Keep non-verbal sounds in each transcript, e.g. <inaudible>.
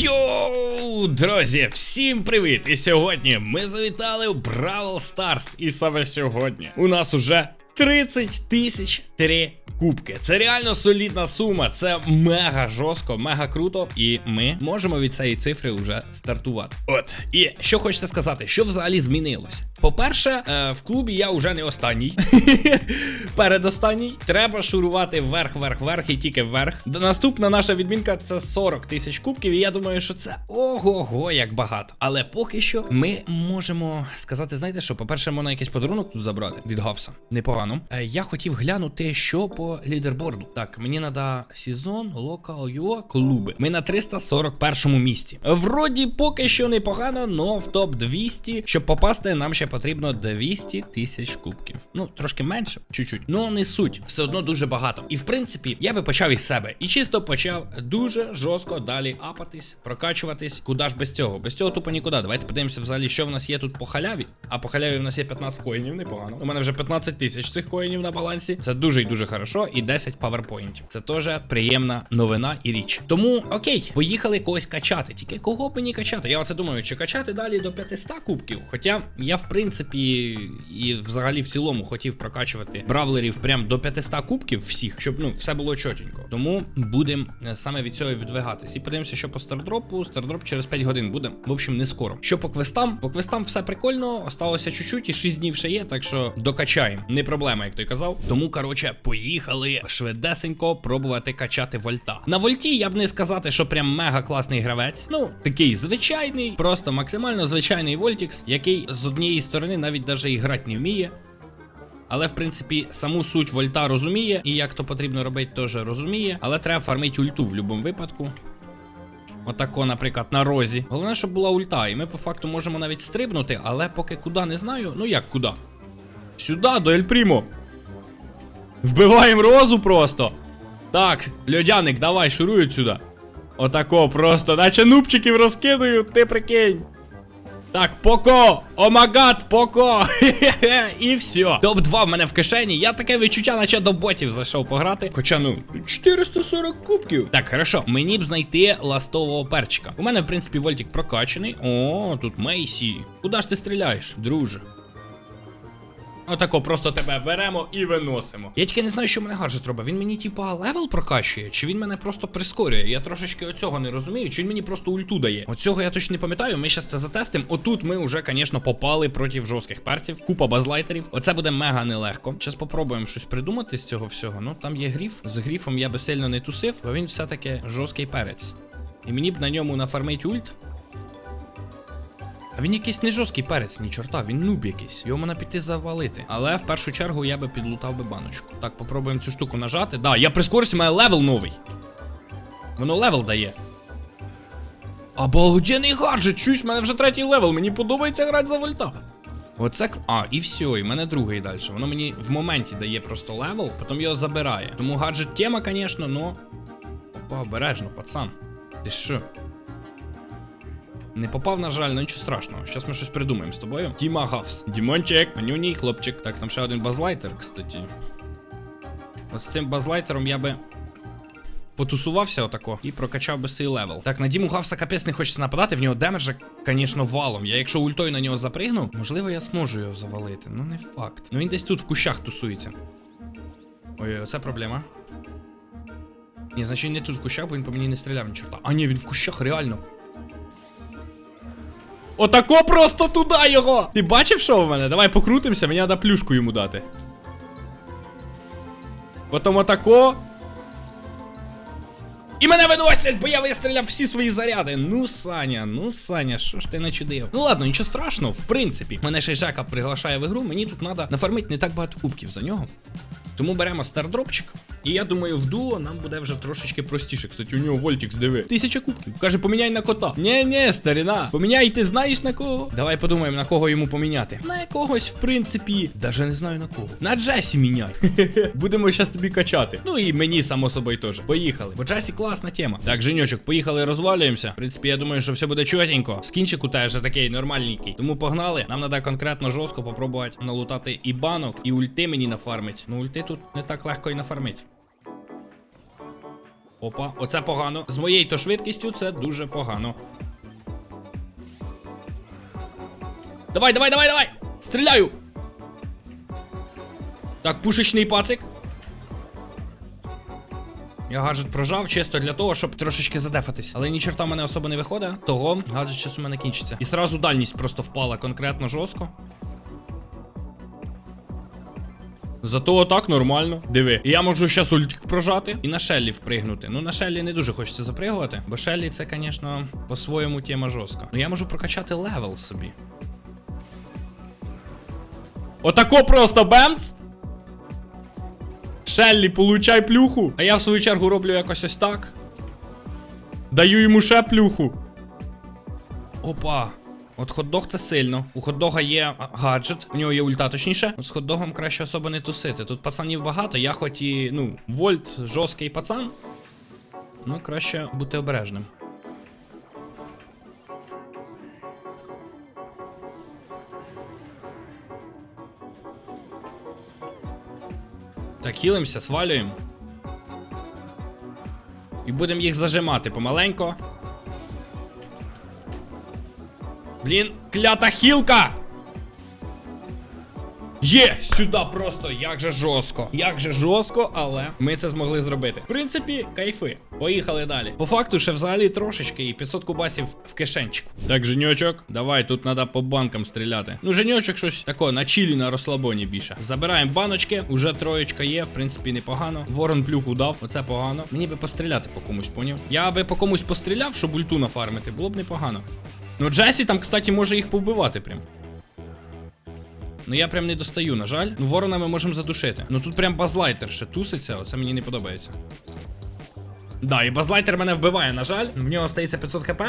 Йоу, друзі, всім привіт! І сьогодні ми завітали в Бравл Старс. І саме сьогодні у нас уже 30 тисяч три кубки. Це реально солідна сума. Це мега жорстко, мега круто. І ми можемо від цієї цифри вже стартувати. От, і що хочеться сказати, що взагалі змінилося? По-перше, е, в клубі я вже не останній. <laughs> Передостанній. Треба шурувати вверх, вверх, вверх і тільки вверх. Наступна наша відмінка це 40 тисяч кубків. І я думаю, що це ого-го, як багато. Але поки що ми можемо сказати, знаєте що, по-перше, можна якийсь подарунок тут забрати від Гавса. Непогано. Е, я хотів глянути, що по лідерборду. Так, мені треба сезон, локал юа, клуби. Ми на 341 місці. Вроді поки що непогано, но в топ 200, щоб попасти, нам ще потрібно 200 тисяч кубків. Ну, трошки менше, чуть-чуть. Ну, не суть, все одно дуже багато. І в принципі, я би почав із себе. І чисто почав дуже жорстко далі апатись, прокачуватись. Куди ж без цього? Без цього тупо нікуди. Давайте подивимося взагалі, що в нас є тут по халяві. А по халяві в нас є 15 коїнів, непогано. У мене вже 15 тисяч цих коїнів на балансі. Це дуже і дуже хорошо. І 10 паверпоінтів. Це теж приємна новина і річ. Тому окей, поїхали когось качати. Тільки кого б мені качати? Я оце думаю, чи качати далі до 500 кубків. Хоча я, в принципі, і взагалі в цілому хотів прокачувати бравлерів прям до 500 кубків всіх, щоб ну все було чотенько. Тому будемо саме від цього відвигатись. І подивимося, що по стардропу. Стардроп через 5 годин буде. В общем, не скоро. Що по квестам? По квестам все прикольно, осталося чуть-чуть, і 6 днів ще є, так що докачаємо. Не проблема, як той казав. Тому, коротше, поїхали швидесенько пробувати качати вольта. На вольті я б не сказати, що прям мега класний гравець. Ну, такий звичайний, просто максимально звичайний Вольтікс, який з однієї сторони навіть даже і грати не вміє. Але в принципі саму суть вольта розуміє, і як то потрібно робити, теж розуміє. Але треба фармити ульту в будь-якому випадку. Отако, наприклад, на розі. Головне, щоб була ульта, і ми по факту можемо навіть стрибнути, але поки куди не знаю. Ну як куди? Сюди, до Ель Прімо. Вбиваємо розу просто. Так, льодяник, давай, шуруй сюди. Отако просто, наче нубчиків розкидаю, ти прикинь. Так, Поко! Омагад, Поко! <laughs> І все. Топ-2 в мене в кишені. Я таке відчуття, наче до ботів зайшов пограти. Хоча ну, 440 кубків. Так, хорошо, мені б знайти ластового перчика. У мене, в принципі, вольтик прокачаний. О, тут Мейсі. Куди ж ти стріляєш, друже? Отако просто тебе беремо і виносимо. Я тільки не знаю, що мене гаджет робить. Він мені, типа, левел прокачує, чи він мене просто прискорює. Я трошечки оцього не розумію, чи він мені просто ульту дає. Оцього я точно не пам'ятаю. Ми зараз це затестимо. Отут ми вже, звісно, попали проти жорстких перців. Купа базлайтерів. Оце буде мега нелегко. Зараз попробуємо щось придумати з цього всього. Ну там є гріф. З гріфом я би сильно не тусив, бо він все-таки жорсткий перець. І мені б на ньому нафармить ульт. А він якийсь не жорсткий перець, ні чорта, він нуб якийсь. Його можна піти завалити. Але в першу чергу я би підлутав би баночку. Так, попробуємо цю штуку нажати. Да, я прискорився, має левел новий. Воно левел дає. Обалденний гаджет, чуєш, в мене вже третій левел, мені подобається грати за вольта. Оце А, і все, і в мене другий далі. Воно мені в моменті дає просто левел, потім його забирає. Тому гаджет тема, звісно, но. Опа, обережно, пацан. Ти що? Не попав, на жаль, ну нічого страшного. Щас ми щось придумаємо з тобою. Тіма Гавс. Дімончик, манюній хлопчик. Так, там ще один базлайтер, кстати. От з цим базлайтером я би потусувався отако і прокачав би свій левел. Так, на Діму Гавса капець не хочеться нападати, в нього демеджа, звісно, валом. Я якщо ультою на нього запригну, можливо, я зможу його завалити. Ну не факт. Ну він десь тут в кущах тусується. Ой, оце проблема. Ні, значить він не тут в кущах, бо він по мені не стріляв ні чорта. А ні, він в кущах, реально. Отако просто туди його! Ти бачив, що в мене? Давай покрутимося, мені треба плюшку йому дати. Потім отако. І мене виносять, бо я вистріляв всі свої заряди. Ну, Саня, ну Саня, що ж ти начудив? Ну ладно, нічого страшного, в принципі. Мене ще й Жека приглашає в ігру, мені тут треба нафармити не так багато кубків за нього. Тому беремо стардропчик. І я думаю, в дуо нам буде вже трошечки простіше. Кстати, у нього Вольтікс, диви. Тисяча кубків. Каже, поміняй на кота. Нє, нє, старина. Поміняй, ти знаєш на кого? Давай подумаємо, на кого йому поміняти. На якогось, в принципі, даже не знаю на кого. На Джесі міняй. <laughs> Будемо зараз тобі качати. Ну і мені, само собою, теж. Поїхали. Бо Джесі класна тема. Так, Женьочок, поїхали, розвалюємося. В принципі, я думаю, що все буде чотенько. Скінчик у вже такий нормальненький. Тому погнали. Нам треба конкретно жорстко попробувати налутати і банок, і ульти мені нафармить. Ну, ульти тут не так легко і нафармить. Опа, оце погано. З моєю то швидкістю це дуже погано. Давай, давай, давай, давай! Стріляю! Так, пушечний пацик. Я гаджет прожав чисто для того, щоб трошечки задефатись. Але ні чорта мене особо не виходить. Того гаджет щас у мене кінчиться. І сразу дальність просто впала конкретно жорстко. Зато отак нормально. Диви. І я можу щас ультик прожати і на Шеллі впригнути. Ну на Шеллі не дуже хочеться запригувати, бо Шеллі це, звісно, по-своєму тема жорстка. Ну я можу прокачати левел собі. Отако просто бемц! Шеллі, получай плюху. А я в свою чергу роблю якось ось так. Даю йому ще плюху. Опа. От хот-дог це сильно. У хот-дога є гаджет, у нього є ульта, точніше. От з хот-догом краще особо не тусити. Тут пацанів багато, я хоч і, ну, вольт, жорсткий пацан. Ну, краще бути обережним. Так, хілимося, свалюємо. І будемо їх зажимати помаленько. Блін, клята хілка! Є! Сюди просто як же жорстко. Як же жорстко, але ми це змогли зробити. В принципі, кайфи. Поїхали далі. По факту, ще взагалі трошечки і 500 кубасів в кишенчику. Так, Женьочок, давай, тут треба по банкам стріляти. Ну, Женьочок щось тако на чилі, на розслабоні більше. Забираємо баночки, уже троєчка є, в принципі, непогано. Ворон плюху дав, оце погано. Мені би постріляти по комусь, поняв? Я би по комусь постріляв, щоб ульту нафармити, було б непогано. Ну, Джесі там, кстати, може їх повбивати прям. Ну я прям не достаю, на жаль. Ну, ворона ми можемо задушити. Ну тут прям базлайтер ще туситься, оце мені не подобається. Да, і базлайтер мене вбиває, на жаль. В нього стається 500 хп.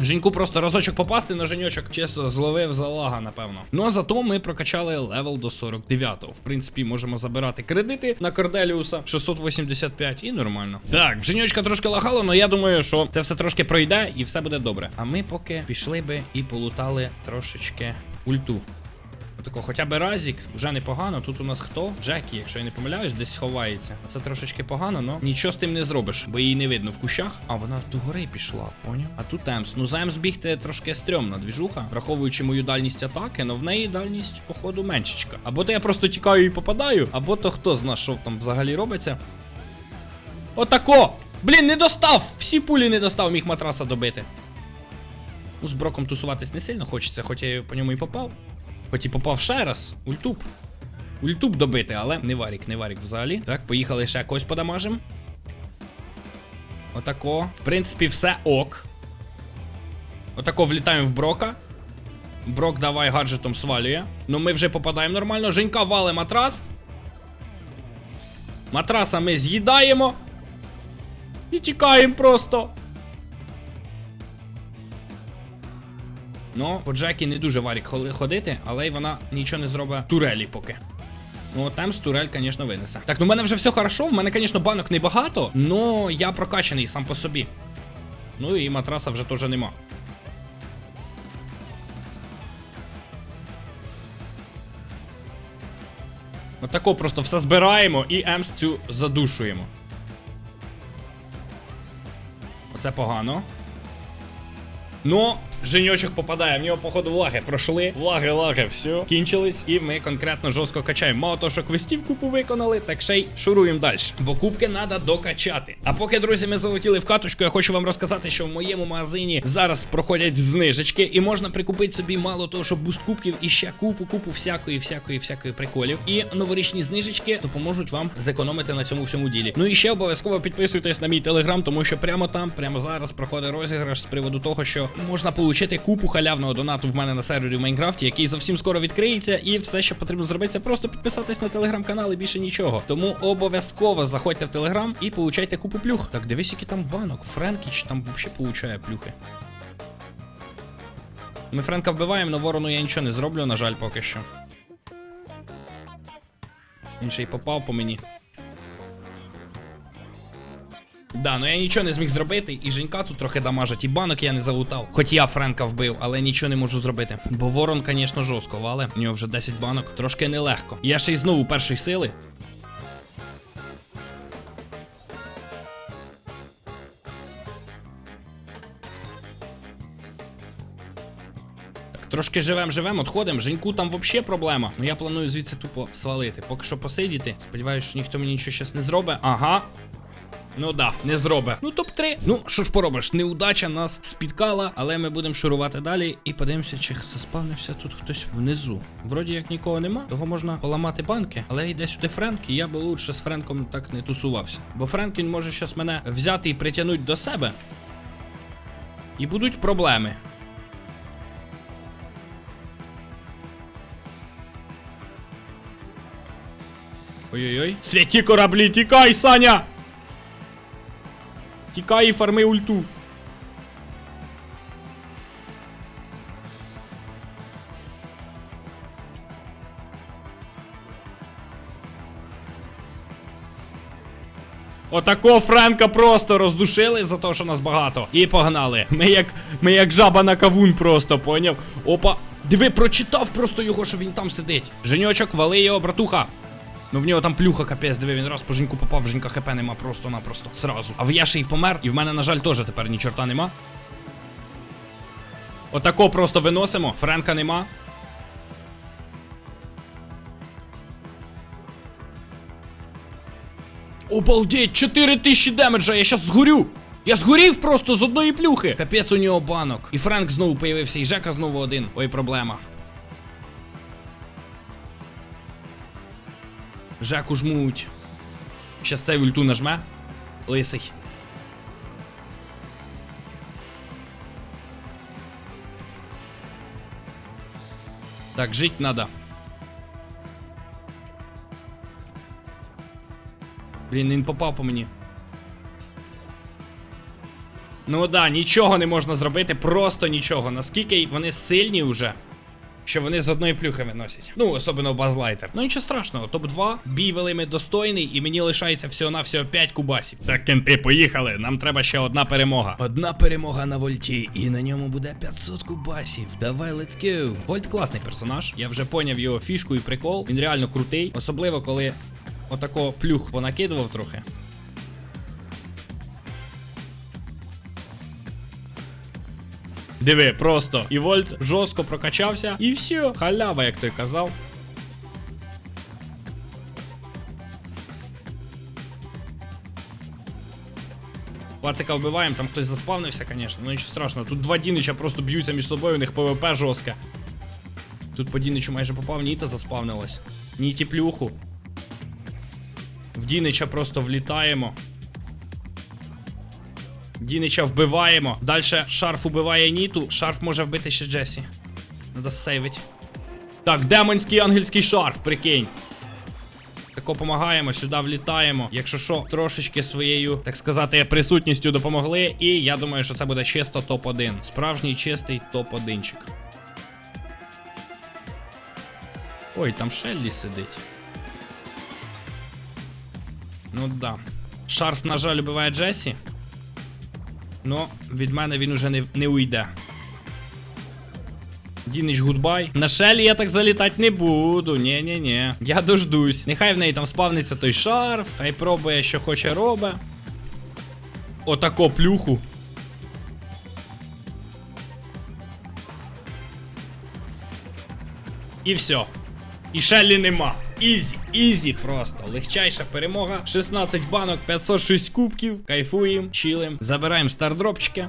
Женьку просто разочок попасти на женьочок, чисто зловив залага, напевно. Ну а зато ми прокачали левел до 49-го. В принципі, можемо забирати кредити на Корделіуса 685 і нормально. Так, женьочка трошки лагало, але я думаю, що це все трошки пройде і все буде добре. А ми поки пішли би і полутали трошечки ульту. Отако, хоча б Разік вже непогано. Тут у нас хто? Джекі, якщо я не помиляюсь, десь ховається. Оце трошечки погано, але нічого з тим не зробиш, бо її не видно в кущах. А вона до гори пішла, поняв? А тут Емс. Ну за Емс бігти трошки стрьомна двіжуха, враховуючи мою дальність атаки, але в неї дальність, походу, меншечка. Або то я просто тікаю і попадаю, або то хто зна, що там взагалі робиться. Отако! Блін, не достав! Всі пулі не достав, міг матраса добити. Ну, з броком тусуватись не сильно хочеться, хоч я по ньому і попав. Хоч і попав ще раз. Ультуп. Ультуп добити, але не варік, не варік взагалі. Так, поїхали ще когось подамажим. Отако. В принципі, все ок. Отако влітаємо в брока. Брок давай гаджетом свалює. Ну ми вже попадаємо нормально. Женька вали матрас. Матраса ми з'їдаємо. І тікаємо просто. Ну, по Джекі не дуже варік ходити, але й вона нічого не зробить турелі поки. Ну, там турель, звісно, винесе. Так, ну в мене вже все хорошо, в мене, звісно, банок небагато, но я прокачаний сам по собі. Ну і матраса вже теж нема. Отако просто все збираємо і Емс цю задушуємо. Оце погано. Ну, Женьочок попадає, в нього, походу, влаги пройшли. Влаги, лаги, все, кінчились. І ми конкретно жорстко качаємо. Мало того, що квестів купу виконали, так ще й шуруємо далі. Бо кубки треба докачати. А поки, друзі, ми залетіли в каточку, я хочу вам розказати, що в моєму магазині зараз проходять знижечки, і можна прикупити собі мало того, що буст кубків і ще купу, купу всякої, всякої, всякої приколів. І новорічні знижечки допоможуть вам зекономити на цьому всьому ділі. Ну і ще обов'язково підписуйтесь на мій телеграм, тому що прямо там, прямо зараз проходить розіграш з приводу того, що можна отримати купу халявного донату в мене на сервері в Майнкрафті, який зовсім скоро відкриється, і все, що потрібно зробити, це просто підписатись на телеграм-канал і більше нічого. Тому обов'язково заходьте в телеграм і получайте купу плюх. Так, дивись, який там банок. Френкіч там взагалі получає плюхи. Ми Френка вбиваємо, але ворону я нічого не зроблю, на жаль, поки що. Він ще й попав по мені. Да, ну я нічого не зміг зробити. І Женька тут трохи дамажить, і банок я не залутав. Хоч я Френка вбив, але нічого не можу зробити. Бо ворон, звісно, жорстко, але у нього вже 10 банок. Трошки нелегко. Я ще й знову першої сили. Трошки живем, живем, отходимо. Женьку там взагалі проблема. Ну я планую звідси тупо свалити. Поки що посидіти. Сподіваюсь, що ніхто мені нічого щас не зробить. Ага. Ну да, не зробить. Ну топ-3. Ну, що ж поробиш, неудача нас спіткала, але ми будемо шурувати далі і подивимося, чи заспавнився тут хтось внизу. Вроді як нікого нема, того можна поламати банки, але йде сюди Френк, і я би лучше з Френком так не тусувався. Бо Френк він може щас мене взяти і притягнути до себе. І будуть проблеми. Ой-ой-ой. Святі кораблі, тікай, Саня! Тікай і фарми ульту. Отако Френка просто роздушили за те, що нас багато. І погнали. Ми як ми як жаба на кавун просто, поняв? Опа. Диви, прочитав просто його, що він там сидить. Женьочок, вали його, братуха. Ну в нього там плюха капець, диви, він раз по Женьку попав, Женька хп нема просто-напросто. Сразу. А в Яші й помер, і в мене, на жаль, теж тепер ні чорта нема. Отако просто виносимо. Френка нема. Обалдеть, 4000 демеджа, я щас згорю. Я згорів просто з одної плюхи. Капець у нього банок. І Френк знову появився, і Жека знову один. Ой, проблема. Жеку жмуть. Щас цей ульту нажме. Лисий. Так, жить надо. Блін, він попав по мені. Ну да, нічого не можна зробити, просто нічого. Наскільки вони сильні вже, що вони з одної плюхи виносять. Ну, особливо базлайтер. Ну нічого страшного, топ-2, бій велими достойний, і мені лишається всього-навсього 5 кубасів. Так, кенти, поїхали. Нам треба ще одна перемога. Одна перемога на вольті, і на ньому буде 500 кубасів. Давай, let's go. Вольт класний персонаж. Я вже поняв його фішку і прикол. Він реально крутий, особливо коли отако плюх понакидував трохи. Диви, просто. І Вольт жорстко прокачався. І все, халява, як той казав. Пацика вбиваємо, там хтось заспавнився, звісно. Ну нічого страшного. Тут два Дінича просто б'ються між собою, у них ПВП жорстке. Тут по Діничу майже попав, Ніта заспавнилась. Ніті плюху. В Дінича просто влітаємо. Дінича вбиваємо. Далі шарф убиває Ніту. Шарф може вбити ще Джесі. Надо сейвить. Так, демонський ангельський шарф, прикинь. Тако помагаємо, сюди влітаємо. Якщо що, трошечки своєю, так сказати, присутністю допомогли. І я думаю, що це буде чисто топ-1. Справжній чистий топ-1чик. Ой, там Шеллі сидить. Ну да. Шарф, на жаль, убиває Джесі. Ну, від мене він уже не, не уйде. Дінич гудбай. На Шелі я так залітати не буду. Ні-ні-ні. Я дождусь. Нехай в неї там спавниться той шарф. Хай пробує, що хоче робе. Отако плюху. І все. І Шеллі нема. Ізі, ізі просто. Легчайша перемога. 16 банок, 506 кубків. Кайфуємо, чилим. Забираємо стардропчики.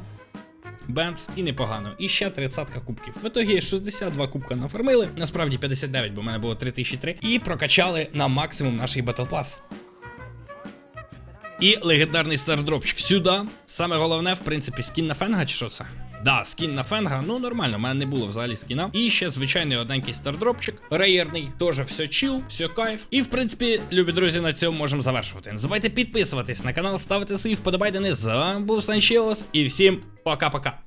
Бенц і непогано. І ще 30 кубків. В итогі 62 кубка нафармили. Насправді 59, бо в мене було 3003. І прокачали на максимум наш Pass. І легендарний стардропчик сюди. Саме головне, в принципі, скін на фенга, чи що це? Да, скін на фенга, ну нормально, в мене не було взагалі скіна. І ще звичайний одненький стардропчик, рейерний, теж все чил, все кайф. І в принципі, любі друзі, на цьому можемо завершувати. Не забувайте підписуватись на канал, ставити свої вподобайдени. З вами був Санчелос і всім пока-пока.